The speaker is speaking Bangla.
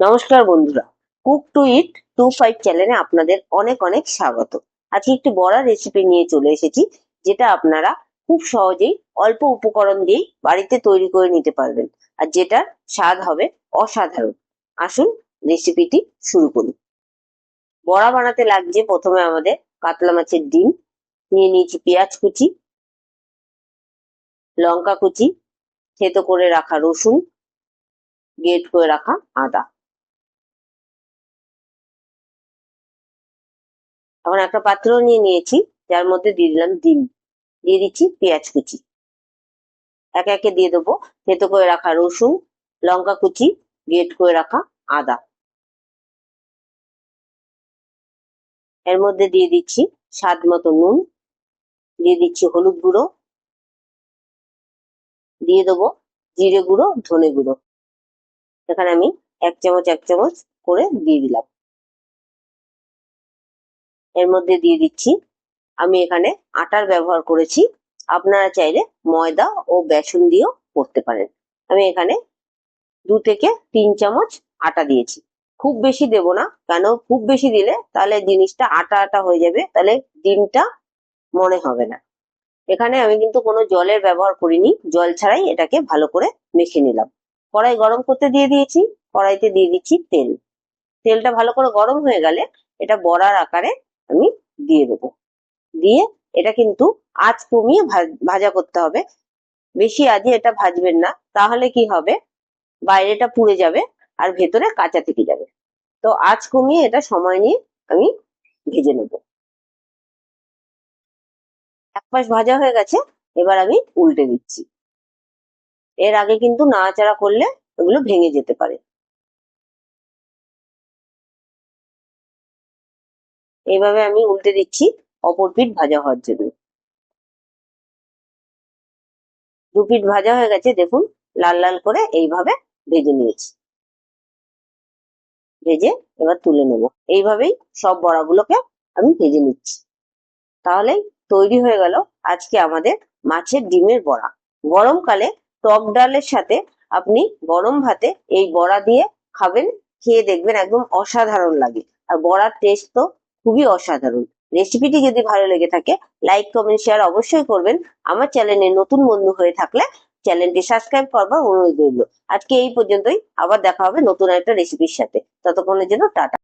নমস্কার বন্ধুরা cook to eat two five চ্যানেলে আপনাদের অনেক অনেক স্বাগত। আজকে একটি বড়া রেসিপি নিয়ে চলে এসেছি, যেটা আপনারা খুব সহজেই অল্প উপকরণ দিয়েই বাড়িতে তৈরি করে নিতে পারবেন। আর যেটার স্বাদ হবে অসাধারণ। আসুন রেসিপিটি শুরু করি। বড়া বানাতে লাগছে প্রথমে আমাদের কাতলা মাছের ডিম, নিয়ে নিয়েছি পেঁয়াজ কুচি, লঙ্কা কুচি, থেতো করে রাখা রসুন গ্রেট করে রাখা আদা। এখন একটা পাত্র নিয়ে নিয়েছি, যার মধ্যে দিয়ে দিলাম ডিম। দিয়ে দিচ্ছি পেঁয়াজ কুচি। একে একে দিয়ে দেবো। থেতো করে রাখা রসুন, লঙ্কা কুচি, গ্রেট করে রাখা আদা। এর মধ্যে দিয়ে দিচ্ছি স্বাদ মতো নুন। দিয়ে দিচ্ছি হলুদ গুঁড়ো। দিয়ে দেবো জিরে গুঁড়ো, ধনে গুঁড়ো। এখানে আমি এক চামচ এক চামচ করে দিয়ে দিলাম। এর মধ্যে দিয়ে দিচ্ছি। আমি এখানে আটার ব্যবহার করেছি। আপনারা চাইলে ময়দা ও বেসন দিয়েও করতে পারেন। আমি এখানে দু থেকে তিন চামচ আটা দিয়েছি। খুব বেশি দেব না, কেন খুব বেশি দিলে তাহলে জিনিসটা আটা আটা হয়ে যাবে, তাহলে ডিমটা মনে হবে না। এখানে আমি কিন্তু কোনো জলের ব্যবহার করিনি, জল ছাড়াই এটাকে ভালো করে মেখে নিলাম। কড়াই গরম করতে দিয়ে দিয়েছি, কড়াইতে দিয়ে দিচ্ছি তেল। তেলটা ভালো করে গরম হয়ে গেলে এটা বড়ার আকারে দিয়ে দেবো। দিয়ে এটা কিন্তু আঁচ কমিয়ে ভাজা করতে হবে। বেশি আজে এটা ভাজবেন না, তাহলে কি হবে? বাইরেটা পুড়ে যাবে আর ভেতরে কাঁচা থেকে যাবে। তো আঁচ কমিয়ে এটা সময় নিয়ে আমি ভেজে নেব। এক পাশ ভাজা হয়ে গেছে, এবার আমি উল্টে দিচ্ছি। এর আগে কিন্তু নাড়াচাড়া করলে এগুলো ভেঙে যেতে পারে। এইভাবে আমি উল্টে দিচ্ছি অপর পিঠ ভাজা হওয়ার জন্য। দু পিঠ ভাজা হয়ে গেছে, দেখুন, লাল লাল করে এইভাবে ভেজে নিয়েছি। ভেজে এবার তুলে নেব। এইভাবেই সব বড়াগুলোকে আমি ভেজে নিচ্ছি। তাহলেই তৈরি হয়ে গেল আজকে আমাদের মাছের ডিমের বড়া। গরমকালে টক ডালের সাথে আপনি গরম ভাতে এই বড়া দিয়ে খাবেন, খেয়ে দেখবেন একদম অসাধারণ লাগে। আর বড়ার টেস্ট তো খুবই অসাধারণ। রেসিপিটি যদি ভালো লেগে থাকে লাইক কমেন্ট শেয়ার অবশ্যই করবেন। আমার চ্যানেলে নতুন বন্ধু হয়ে থাকলে চ্যানেলটি সাবস্ক্রাইব করবার অনুরোধ রইল। আজকে এই পর্যন্তই। আবার দেখা হবে নতুন একটা রেসিপির সাথে। ততক্ষণের জন্য টাটা।